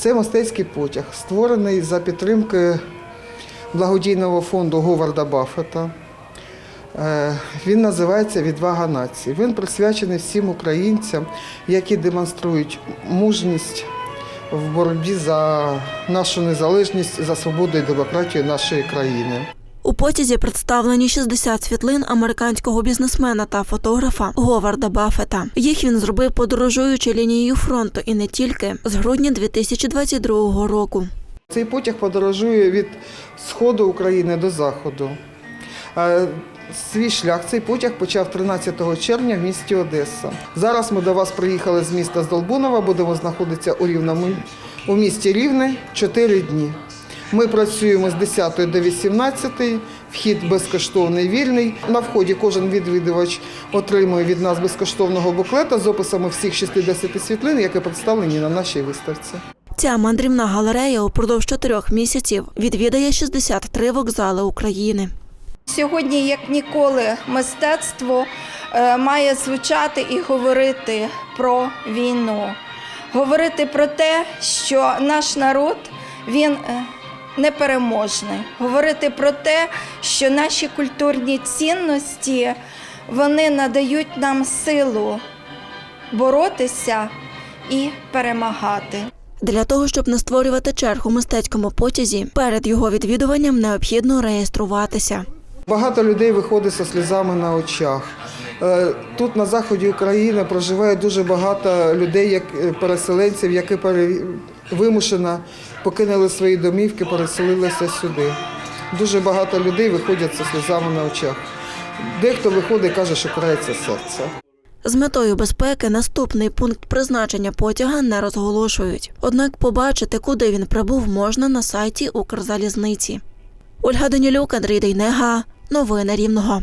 Це мистецький потяг, створений за підтримки благодійного фонду Говарда Баффета. Е, Він називається Відвага нації. Він присвячений всім українцям, які демонструють мужність в боротьбі за нашу незалежність, за свободу і демократію нашої країни. У потязі представлені 60 світлин американського бізнесмена та фотографа Говарда Баффета. Їх він зробив подорожуючи лінією фронту і не тільки з грудня 2022 року. Цей потяг подорожує від сходу України до заходу. Е, Свій шлях цей потяг почав 13 червня в місті Одеса. Зараз ми до вас приїхали з міста Здолбунова, будемо знаходитися у Рівному у місті Рівне 4 дні. Ми працюємо з 10 до 18, вхід безкоштовний вільний. На вході кожен відвідувач отримує від нас безкоштовного буклета з описами всіх 60 світлин, які представлені на нашій виставці. Ця мандрівна галерея упродовж чотирьох місяців відвідає 63 вокзали України. Сьогодні, як ніколи, мистецтво е, має звучати і говорити про війну, говорити про те, що наш народ він е, непереможний, говорити про те, що наші культурні цінності вони надають нам силу боротися і перемагати. Для того, щоб не створювати черг у мистецькому потязі, перед його відвідуванням необхідно реєструватися. Багато людей виходить зі сльозами на очах. Е, Тут на заході України проживає дуже багато людей, як е, переселенців, які пере- вимушено покинули свої домівки, переселилися сюди. Дуже багато людей виходять зі сльозами на очах. Дехто виходить і каже, що крається серце. З метою безпеки наступний пункт призначення потяга не розголошують. Однак побачити, куди він прибув, можна на сайті Укрзалізниці. Ольга Данілюк, Андрій Дейнега. Новини Рівного.